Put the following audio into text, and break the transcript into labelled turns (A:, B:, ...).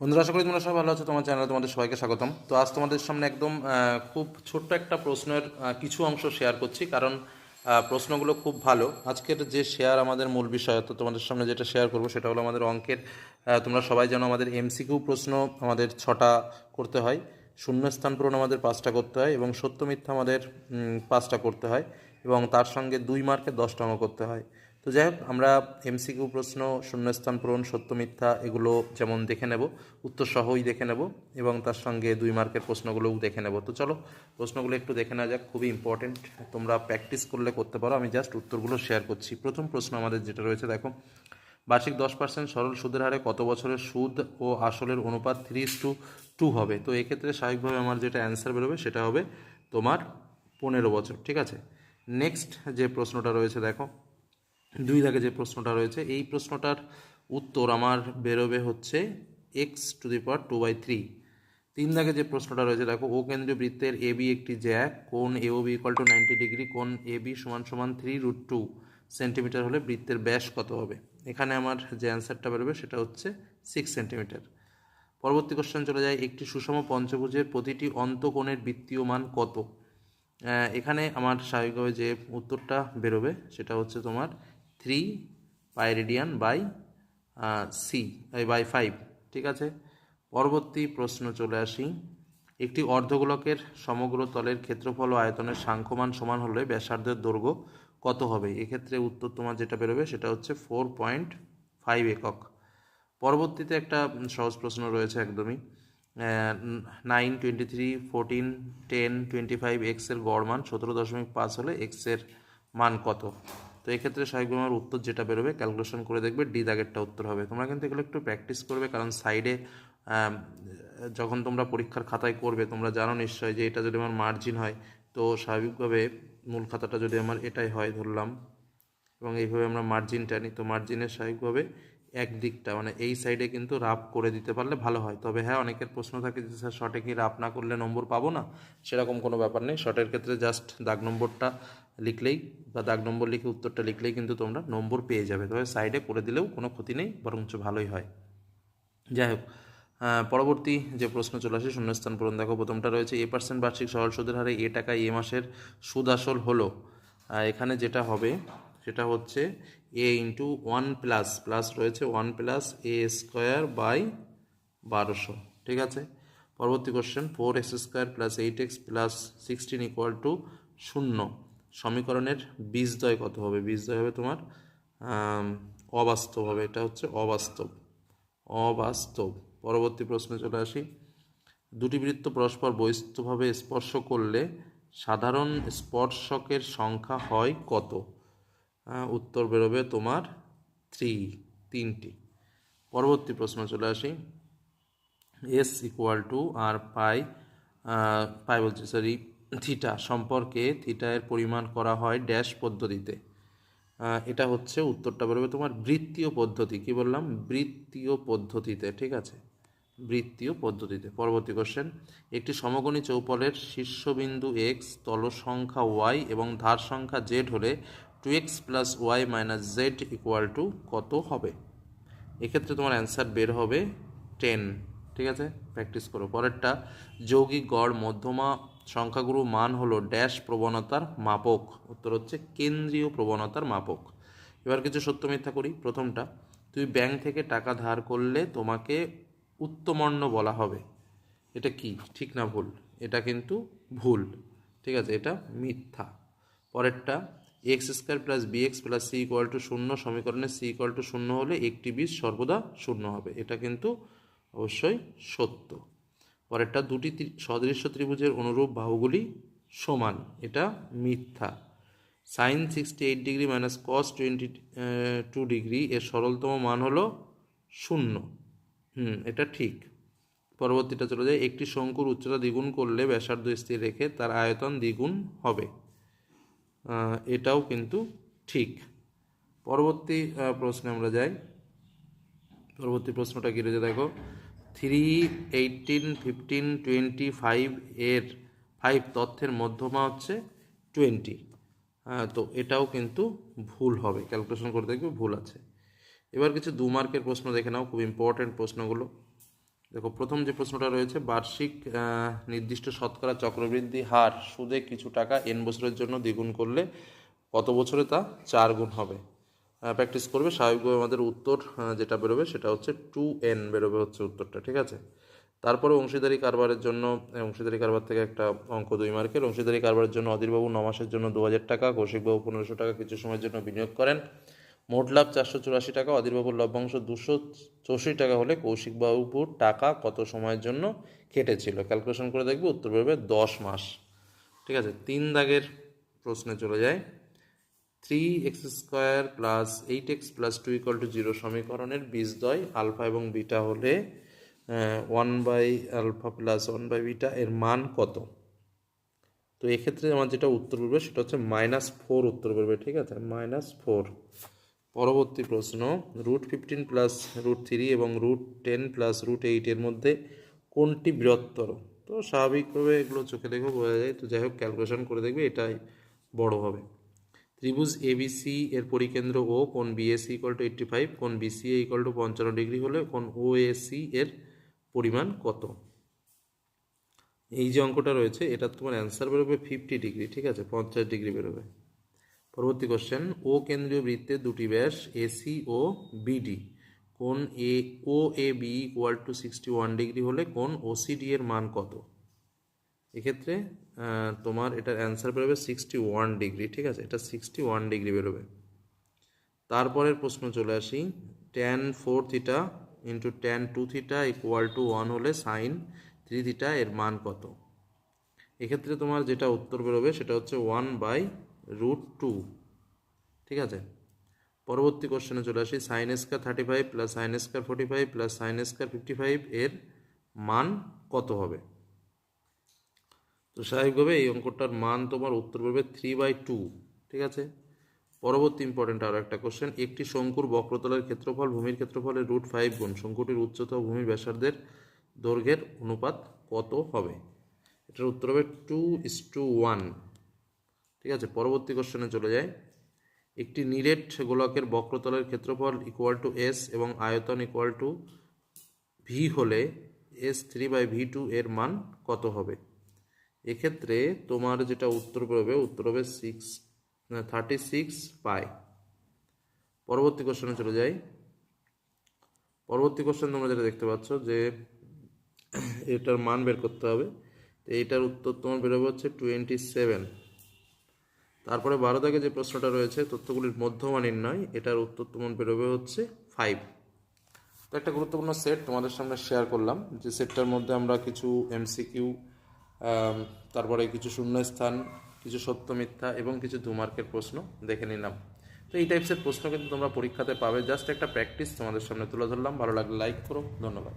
A: বন্ধুরা, আশা করি তোমরা সবাই ভালো আছো, তোমার চ্যানেলে তোমাদের সবাইকে স্বাগতম। তো আজ তোমাদের সামনে একদম খুব ছোট্ট একটা প্রশ্নের কিছু অংশ শেয়ার করছি, কারণ প্রশ্নগুলো খুব ভালো। আজকের যে শেয়ার আমাদের মূল বিষয় তো তোমাদের সামনে যেটা শেয়ার করব, সেটা হলো আমাদের অঙ্কের তোমরা সবাই জানো আমাদের এমসিকিউ প্রশ্ন আমাদের ছটা করতে হয়, শূন্যস্থান পূরণ আমাদের পাঁচটা করতে হয়, এবং সত্য মিথ্যা আমাদের পাঁচটা করতে হয়, এবং তার সঙ্গে দুই মার্কের দশটা অঙ্ক করতে হয়। তো যাই হোক, আমরা এমসিকিউ প্রশ্ন, শূন্যস্থান পূরণ, সত্য মিথ্যা, এগুলো যেমন দেখে নেব, উত্তর সহই দেখে নেব এবং তার সঙ্গে দুই মার্কের প্রশ্নগুলোও দেখে নেব। তো চলো, প্রশ্নগুলো একটু দেখে নেওয়া যাক, খুবই ইম্পর্টেন্ট তোমরা প্র্যাকটিস করলে করতে পারো, আমি জাস্ট উত্তরগুলো শেয়ার করছি। প্রথম প্রশ্ন আমাদের যেটা রয়েছে, দেখো, বার্ষিক দশ পার্সেন্ট সরল সুদের হারে কত বছরের সুদ ও আসলের অনুপাত থ্রি টু টু হবে? তো এক্ষেত্রে স্বাভাবিকভাবে আমার যেটা অ্যান্সার বেরোবে, সেটা হবে তোমার পনেরো বছর, ঠিক আছে? নেক্সট যে প্রশ্নটা রয়েছে, দেখো দুই দাগে যে প্রশ্নটা রয়েছে, এই প্রশ্নটার উত্তর আমার বেরোবে হচ্ছে X to the power two by three তিন দাগে যে প্রশ্নটা রয়েছে, দেখো ও কেন্দ্রীয় বৃত্তের এ বি একটি জ্যাক কোন A O B equal to ninety degree কোন এ বি সমান সমান থ্রি রুট টু সেন্টিমিটার হলে বৃত্তের ব্যাস কত হবে? এখানে আমার যে অ্যান্সারটা বেরোবে সেটা হচ্ছে সিক্স সেন্টিমিটার পরবর্তী কোশ্চেন চলে যায়, একটি সুষম পঞ্চভুজের প্রতিটি অন্তকোণের বৃত্তীয় মান কত এখানে আমার স্বাভাবিকভাবে যে উত্তরটা বেরোবে সেটা হচ্ছে তোমার three pi radian by C by five ঠিক আছে? পরবর্তী প্রশ্ন চলে আসি। একটি অর্ধগোলকের সমগ্র তলের ক্ষেত্রফল ও আয়তনের সাংখ্যমান সমান হলে ব্যাসার্ধের দৈর্ঘ্য কত হবে? এক্ষেত্রে উত্তর তোমার যেটা বেরোবে সেটা হচ্ছে ফোর পয়েন্ট ফাইভ একক। পরবর্তীতে একটা সহজ প্রশ্ন রয়েছে একদমই। Nine twenty three fourteen ten twenty five এক্সের গড় মান সতেরো দশমিক পাঁচ হলে এক্সের মান কত? তো এক্ষেত্রে স্বাভাবিকভাবে আমার উত্তর যেটা বেরোবে ক্যালকুলেশন করে দেখবে ডি দাগেরটা উত্তর হবে। তোমরা কিন্তু এগুলো একটু প্র্যাকটিস করবে, কারণ সাইডে যখন তোমরা পরীক্ষার খাতায় করবে, তোমরা জানো নিশ্চয় যে এটা যদি আমার মার্জিন হয়, তো স্বাভাবিকভাবে মূল খাতাটা যদি আমার এটাই হয়, ধরলাম, এবং এইভাবে আমরা মার্জিনটা নিই তো মার্জিনের স্বাভাবিকভাবে এক দিকটা মানে এই সাইডে কিন্তু রাফ করে দিতে পারলে ভালো হয়। তবে হ্যাঁ অনেকের প্রশ্ন থাকে যে, স্যার শর্টে কি রাফ না করলে নম্বর পাবো না? সেরকম কোনো ব্যাপার নেই। শর্টের ক্ষেত্রে জাস্ট দাগ নম্বরটা লিখলেই বা দাগ নম্বর লিখে উত্তরটা লিখলেই কিন্তু তোমরা নম্বর পেয়ে যাবে। তবে সাইডে করে দিলেও কোনো ক্ষতি নেই, বরঞ্চ ভালোই হয়। যাই হোক পরবর্তী যে প্রশ্ন চলে আসে, শূন্যস্থান পূরণ, দেখো প্রথমটা রয়েছে, এ পার্সেন্ট বার্ষিক সরল সুদের হারে এ টাকা এ মাসের সুদ আসল হলো? এখানে যেটা হবে, সেটা হচ্ছে A into one plus plus রয়েছে one plus A square by বারোশো। ঠিক আছে? পরবর্তী question four X square plus eight X plus sixteen equal to শূন্য। সমীকরণের বীজদ্বয় কত হবে? বীজদ্বয় হবে তোমার অবাস্তব হবে। এটা হচ্ছে অবাস্তব। অবাস্তব। পরবর্তী প্রশ্নে চলে আসি। দুটি বৃত্ত পরস্পর বহিস্থভাবে স্পর্শ করলে সাধারণ স্পর্শকের সংখ্যা হয় কত? উত্তর বেরোবে তোমার থ্রি, তিনটি। পরবর্তী প্রশ্ন চলে আসি। S equal to r pi pi বলছি সরি থিটা সম্পর্কে থিটা এর পরিমাণ করা হয় ড্যাশ পদ্ধতিতে। এটা হচ্ছে উত্তরটা বেরোবে তোমার বৃত্তীয় পদ্ধতি। কি বললাম? বৃত্তীয় পদ্ধতিতে, ঠিক আছে? বৃত্তীয় পদ্ধতিতে। পরবর্তী কোশ্চেন একটি সমকোণী চৌপলের শীর্ষবিন্দু এক্স তল সংখ্যা ওয়াই এবং ধার সংখ্যা জেড হলে two x plus y minus z equal to কত হবে? এক্ষেত্রে তোমার অ্যান্সার বের হবে টেন ঠিক আছে? প্র্যাকটিস করো। পরেরটা, যৌগিক গড় মধ্যমা সংখ্যাগুরু মান হলো ড্যাশ প্রবণতার মাপক। উত্তর হচ্ছে কেন্দ্রীয় প্রবণতার মাপক। এবার কিছু সত্য মিথ্যা করি। প্রথমটা তুই ব্যাংক থেকে টাকা ধার করলে তোমাকে উত্তমর্ণ বলা হবে। এটা কি? ঠিক না ভুল? এটা কিন্তু ভুল। ঠিক আছে? এটা মিথ্যা। পরেরটা x square plus b x plus c equal to শূন্য সমীকরণে সি ইকুয়াল টু শূন্য হলে একটি বীজ সর্বদা শূন্য হবে। এটা কিন্তু অবশ্যই সত্য। পরেরটা দুটি সদৃশ্য ত্রিভুজের অনুরূপ বাহুগুলি সমান। এটা মিথ্যা। Sine sixty eight degree minus cos twenty two degree এর সরলতম মান হলো শূন্য। হুম, এটা ঠিক। পরবর্তীটা চলে যায়, একটি শঙ্কুর উচ্চতা দ্বিগুণ করলে ব্যাসার্ধ স্থির রেখে তার আয়তন দ্বিগুণ হবে। এটাও কিন্তু ঠিক। পরবর্তী প্রশ্নে আমরা যাই। পরবর্তী প্রশ্নটা কী রয়েছে দেখো three eighteen fifteen twenty five এর ফাইভ তথ্যের মধ্যমা হচ্ছে টোয়েন্টি তো এটাও কিন্তু ভুল হবে। ক্যালকুলেশন করে দেখবে ভুল আছে। এবার কিছু দু মার্কের প্রশ্ন দেখে নাও, খুব ইম্পর্ট্যান্ট প্রশ্নগুলো। দেখো, প্রথম যে প্রশ্নটা রয়েছে, বার্ষিক নির্দিষ্ট শতকরা চক্রবৃদ্ধি হার সুদে কিছু টাকা এন বছরের জন্য দ্বিগুণ করলে কত বছরে তা চার গুণ হবে? প্র্যাকটিস করবে। স্বাভাবিকভাবে আমাদের উত্তর যেটা বেরোবে সেটা হচ্ছে টু এন বেরোবে হচ্ছে উত্তরটা, ঠিক আছে? তারপরে অংশীদারি কারবারের জন্য, অংশীদারি কারবার থেকে একটা অঙ্ক দুই মার্কের। অংশীদারি কারবারের জন্য অধীরবাবু ন মাসের জন্য দু হাজার টাকা, কৌশিকবাবু পনেরোশো টাকা কিছু সময়ের জন্য বিনিয়োগ করেন। মোট লাভ চারশো চুরাশি টাকা অধীরবাবুর লভ্যাংশ দুশো চৌষট্টি টাকা হলে কৌশিকবাবুর টাকা কত সময়ের জন্য কেটেছিল? ক্যালকুলেশন করে দেখবে, উত্তর বেরোবে দশ মাস। ঠিক আছে, তিন দাগের প্রশ্নে চলে যায় three x square plus eight x plus two equal to zero সমীকরণের বীজদ্বয় আলফা এবং বিটা হলে one by alpha plus one by beta এর মান কত? তো এক্ষেত্রে আমার যেটা উত্তর বেরোবে সেটা হচ্ছে মাইনাস ফোর উত্তর বেরোবে, ঠিক আছে? মাইনাস ফোর পরবর্তী প্রশ্ন root fifteen plus root three এবং রুট টেন প্লাস রুট এইটের মধ্যে কোনটি বৃহত্তর? তো স্বাভাবিকভাবে এগুলো চোখে দেখেও বোঝা যায়। তো যাই হোক ক্যালকুলেশন করে দেখবে এটাই বড় হবে। ত্রিভুজ এবিসি এর পরিকেন্দ্র ও কোন BAC equal to eighty five কোন বিসিএ ইকুয়াল টু পঞ্চান্ন ডিগ্রি হলে কোন ওএসি এর পরিমাণ কত? এই যে অঙ্কটা রয়েছে এটা তোমার অ্যান্সার বেরোবে ফিফটি ডিগ্রি ঠিক আছে? পঞ্চাশ ডিগ্রি বেরোবে। পরবর্তী কোশ্চেন ও কেন্দ্রীয় বৃত্তের দুটি ব্যাস এসি ও বিডি কোন A O A B equal to sixty one degree হলে কোন ওসিডি এর মান কত? এক্ষেত্রে তোমার এটার অ্যান্সার বেরোবে সিক্সটি ওয়ান ডিগ্রি ঠিক আছে? এটা সিক্সটি ওয়ান ডিগ্রি বেরোবে। তারপরের প্রশ্ন চলে আসি tan four theta into tan two theta equal to one হলে সাইন থ্রি থিটা এর মান কত? এক্ষেত্রে তোমার যেটা উত্তর বেরোবে সেটা হচ্ছে ওয়ান বাই রুট টু ঠিক আছে? পরবর্তী কোশ্চেনে চলে আসি। Sine square thirty five plus sine square forty five plus sine square fifty five এর মান কত হবে? তো স্বাভাবিকভাবে এই অঙ্কটার মান তোমার উত্তর পড়বে থ্রি বাই টু ঠিক আছে? পরবর্তী ইম্পর্টেন্ট আরও একটা কোশ্চেন একটি শঙ্কুর বক্রতলের ক্ষেত্রফল ভূমির ক্ষেত্রফলের রুট ফাইভ গুণ। শঙ্কুটির উচ্চতা ও ভূমির ব্যাসার্ধের দৈর্ঘ্যের অনুপাত কত হবে? এটার উত্তর হবে টু ইস টু ওয়ান ঠিক আছে? পরবর্তী কোশ্চেনে চলে যায় একটি নিরেট গোলকের বক্রতলের ক্ষেত্রফল ইকুয়াল টু এস এবং আয়তন ইকুয়াল টু ভি হলে S three by V two এর মান কত হবে? এক্ষেত্রে তোমার যেটা উত্তর বেরোবে উত্তর হবে সিক্স থার্টি সিক্স পাই পরবর্তী কোশ্চেনে চলে যাই। পরবর্তী কোশ্চেন তোমরা যেটা দেখতে পাচ্ছ যে এটার মান বের করতে হবে। তো এটার উত্তর তোমার বেরোবে হচ্ছে টোয়েন্টি সেভেন তারপরে বারো দাগে যে প্রশ্নটা রয়েছে, তথ্যগুলির মধ্যমা নির্ণয়, এটার উত্তর তোমার বেরোবে হচ্ছে ফাইভ তো একটা গুরুত্বপূর্ণ সেট তোমাদের সামনে শেয়ার করলাম, যে সেটটার মধ্যে আমরা কিছু এমসিকিউ তারপরে কিছু শূন্যস্থান, কিছু সত্য মিথ্যা এবং কিছু দু মার্কের প্রশ্ন দেখে নিলাম। তো এই টাইপসের প্রশ্ন কিন্তু তোমরা পরীক্ষাতে পাবে। জাস্ট একটা প্র্যাকটিস তোমাদের সামনে তুলে ধরলাম। ভালো লাগলে লাইক করো। ধন্যবাদ।